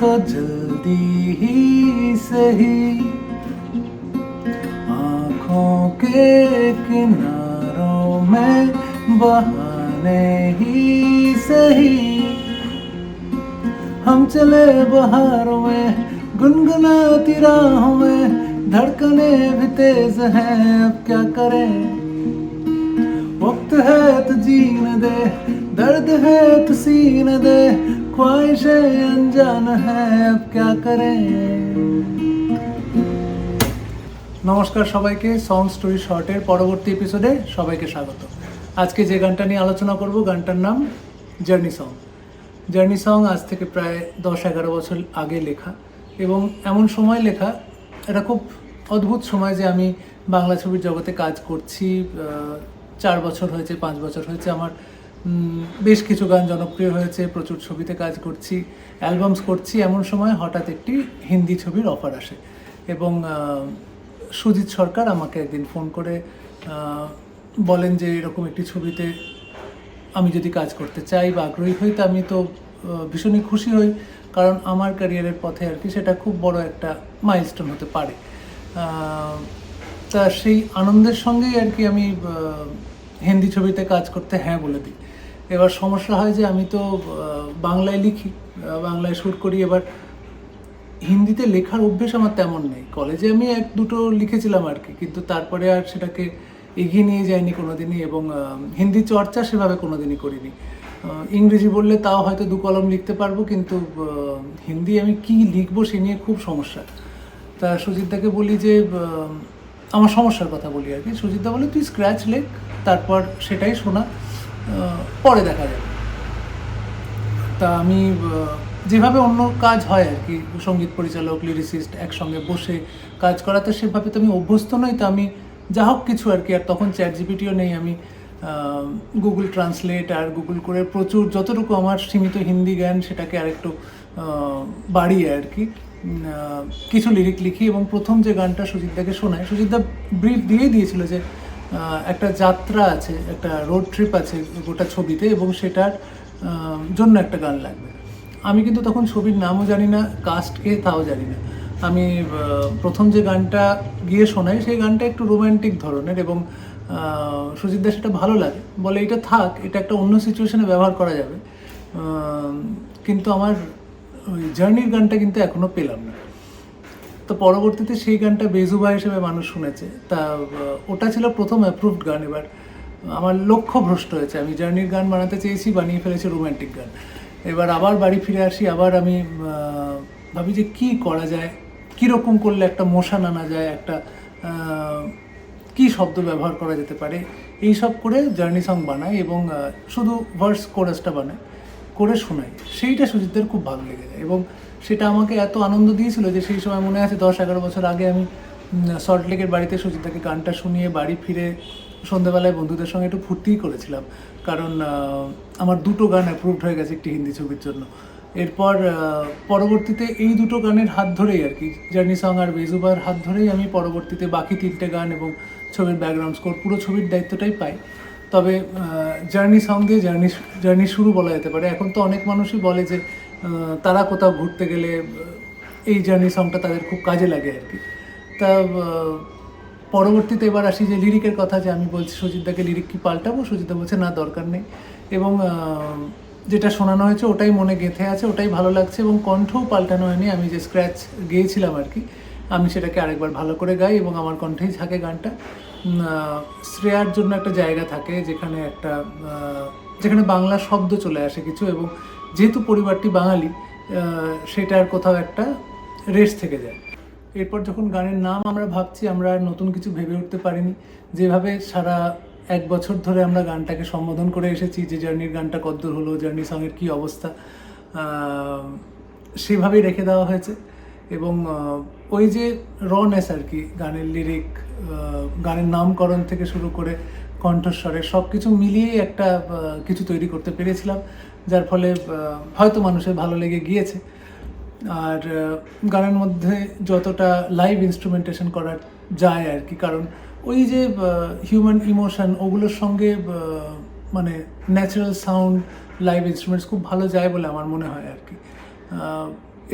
तो जल्दी ही सही। आँखों के किनारों में बहाने ही सही। हम चले बहारों में, गुनगुनाती राहों में, धड़कने भी तेज हैं, अब क्या करें? वक्त है तो जीने दे, दर्द है तो सीने दे ख्वाहिशें अनजान है अब क्या करें নমস্কার সবাইকে সং স্টোরি শর্টের পরবর্তী এপিসোডে সবাইকে স্বাগত আজকে যে গানটা নিয়ে আলোচনা করব গানটার নাম জার্নি সং জার্নি সং আজ থেকে প্রায় দশ এগারো বছর আগে লেখা এবং এমন সময় লেখা এটা খুব অদ্ভুত সময় যে আমি বাংলা ছবির জগতে কাজ করছি আহ, চার বছর হয়েছে পাঁচ বছর হয়েছে আমার উম, বেশ কিছু গান জনপ্রিয় হয়েছে, প্রচুর ছবিতে কাজ করছি, অ্যালবামস করছি। এমন সময় হঠাৎ একটি হিন্দি ছবির অফার আসে এবং সুজিত সরকার আমাকে একদিন ফোন করে বলেন যে এরকম একটি ছবিতে আমি যদি কাজ করতে চাই বা আগ্রহী হই, তা আমি তো ভীষণই খুশি হই, কারণ আমার ক্যারিয়ারের পথে আর কি সেটা খুব বড় একটা মাইলস্টোন হতে পারে। তা সেই আনন্দের সঙ্গেই আর কি আমি হিন্দি ছবিতে কাজ করতে হ্যাঁ বলে দিই। এবার সমস্যা হয় যে আমি তো বাংলায় লিখি বাংলায় শুট করি এবার হিন্দিতে লেখার অভ্যেস আমার তেমন নেই। কলেজে আমি এক দুটো লিখেছিলাম আর কি কিন্তু তারপরে আর সেটাকে এগিয়ে নিয়ে যাইনি কোনোদিনই এবং আহ, হিন্দি চর্চা সেভাবে কোনোদিনই করিনি। ইংরেজি বললে তাও হয়তো দু কলম লিখতে পারব কিন্তু হিন্দি আমি কি লিখব সে নিয়ে খুব সমস্যা। তা সুজিতদাকে বলি যে আমার সমস্যার কথা বলি আর কি। সুজিতদা বলে তুই স্ক্র্যাচ লেখ তারপর সেটাই শোনা। পরে দেখা যাবে। তা আমি যেভাবে অন্য কাজ হয় আর কি, সংগীত পরিচালক লিরিসিস্ট একসঙ্গে বসে কাজ করা, তো সেভাবে তো আমি অভ্যস্ত নই। তো আমি যা হোক কিছু আর কি, আর তখন চ্যাট জিপিটিও নেই। আমি গুগল ট্রান্সলেট আর গুগল করে প্রচুর, যতটুকু আমার সীমিত হিন্দি জ্ঞান, সেটাকে আরেকটু বাড়িয়ে আর কি। কিছু লিরিক লিখি এবং প্রথম যে গানটা সুজিতদাকে শোনায় সুজিতদা ব্রিফ দিয়েই দিয়েছিল যে একটা যাত্রা আছে, একটা রোড ট্রিপ আছে গোটা ছবিতে এবং সেটার জন্য একটা গান লাগবে। আমি কিন্তু তখন ছবির নামও জানি না কাস্টকে তাও জানি না। আমি প্রথম যে গানটা গিয়ে শোনাই, সেই গানটা একটু রোম্যান্টিক ধরনের এবং সুজিতদা সেটা ভালো লাগে। বলে এটা থাক, এটা একটা অন্য সিচুয়েশনে ব্যবহার করা যাবে। কিন্তু আমার ওই জার্নির গানটা কিন্তু এখনও পেলাম না। তো পরবর্তীতে সেই গানটা বেজুবা হিসেবে মানুষ শুনেছে। তা ওটা ছিল প্রথম অ্যাপ্রুভড গান। এবার, আমার লক্ষ্য ভ্রষ্ট হয়েছে। আমি জার্নির গান বানাতে চেয়েছি, বানিয়ে ফেলেছি রোম্যান্টিক গান। এবার আবার বাড়ি ফিরে আসি, আবার আমি ভাবি যে কি করা যায়, কীরকম করলে একটা মোশন আনা যায়, একটা কি শব্দ ব্যবহার করা যেতে পারে, এই সব করে জার্নি সং বানাই এবং শুধু ভার্স কোরাসটা বানাই, করে শোনাই। সেইটা সুজিতদের খুব ভালো লেগে যায় এবং সেটা আমাকে এত আনন্দ দিয়েছিল যে সেই সময় মনে আছে দশ এগারো বছর আগে আমি সল্টলেকের বাড়িতে সুজিতদাকে গানটা শুনিয়ে বাড়ি ফিরে সন্ধ্যেবেলায় বন্ধুদের সঙ্গে একটু ফুর্তিই করেছিলাম। কারণ আমার দুটো গান অ্যাপ্রুভড হয়ে গেছে একটি হিন্দি ছবির জন্য। এরপর পরবর্তীতে এই দুটো গানের হাত ধরেই আর কি জার্নি সং আর বেজুবার হাত ধরেই আমি পরবর্তীতে বাকি তিনটে গান এবং ছবির ব্যাকগ্রাউন্ড স্কোর পুরো ছবির দায়িত্বটাই পাই। তবে জার্নি সং দিয়ে জার্নি জার্নি শুরু বলা যেতে পারে। এখন তো অনেক মানুষই বলে যে তারা কোথাও ঘুরতে গেলে এই জার্নি সংটা তাদের খুব কাজে লাগে আর কি। তা পরবর্তীতে এবার আসি যে লিরিকের কথা, যে আমি বলছি সুজিতদাকে লিরিক কি পাল্টাবো? সুজিতদা বলছে, না, দরকার নেই। এবং যেটা শোনানো হয়েছে, ওটাই মনে গেঁথে আছে, ওটাই ভালো লাগছে এবং কণ্ঠও পাল্টানো হয়নি। আমি যে স্ক্র্যাচ গেয়েছিলাম আর কি, আমি সেটাকে আরেকবার ভালো করে গাই এবং আমার কণ্ঠেই থাকে গানটা। শ্রেয়ার জন্য একটা জায়গা থাকে যেখানে একটা যেখানে বাংলা শব্দ চলে আসে কিছু এবং যেহেতু পরিবারটি বাঙালি সেটার কোথাও একটা রেস থেকে যায়। এরপর যখন গানের নাম আমরা ভাবছি, আমরা নতুন কিছু ভেবে উঠতে পারিনি। যেভাবে সারা এক বছর ধরে আমরা গানটাকে সম্বোধন করে এসেছি, যে জার্নির গানটা কদ্দূর হলো, জার্নি সঙ্গের কী অবস্থা সেভাবেই রেখে দেওয়া হয়েছে। এবং ওই যে রনেস আর কি, গানের লিরিক গানের নামকরণ থেকে শুরু করে কণ্ঠস্বরে সব কিছু মিলিয়েই একটা কিছু তৈরি করতে পেরেছিলাম, যার ফলে হয়তো মানুষের ভালো লেগে গিয়েছে। আর গানের মধ্যে যতটা লাইভ ইনস্ট্রুমেন্টেশন করা যায় আর কি, কারণ ওই যে হিউম্যান ইমোশন ওগুলোর সঙ্গে মানে ন্যাচারাল সাউন্ড লাইভ ইনস্ট্রুমেন্টস খুব ভালো যায় বলে আমার মনে হয় আর কি।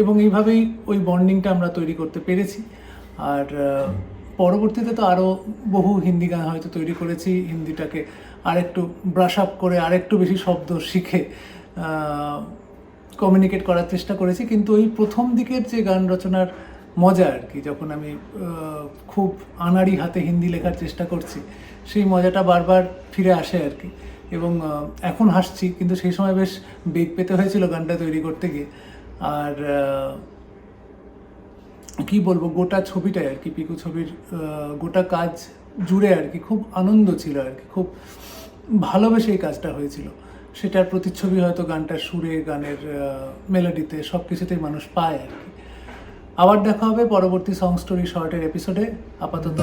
এবং এইভাবেই ওই বন্ডিংটা আমরা তৈরি করতে পেরেছি। আর পরবর্তীতে তো আরও বহু হিন্দি গান হয়তো তৈরি করেছি, হিন্দিটাকে আরেকটু ব্রাশ আপ করে আরেকটু বেশি শব্দ শিখে কমিউনিকেট করার চেষ্টা করেছি। কিন্তু ওই প্রথম দিকের যে গান রচনার মজা আর কি, যখন আমি খুব আনাড়ি হাতে হিন্দি লেখার চেষ্টা করছি, সেই মজাটা বারবার ফিরে আসে আর কি। এবং এখন হাসছি, কিন্তু সেই সময় বেশ বেগ পেতে হয়েছিল গানটা তৈরি করতে গিয়ে। আর কি বলব, গোটা ছবিটাই আর কি, পিকু ছবির গোটা কাজ জুড়ে আর কি, খুব আনন্দ ছিল আর কি, খুব ভালোবেসে এই কাজটা হয়েছিল। সেটার প্রতিচ্ছবি হয়তো গানটার সুরে, গানের মেলোডিতে সব কিছুতেই মানুষ পায় আর কি। আবার দেখা হবে পরবর্তী সং স্টোরি শর্টের এপিসোডে আপাতত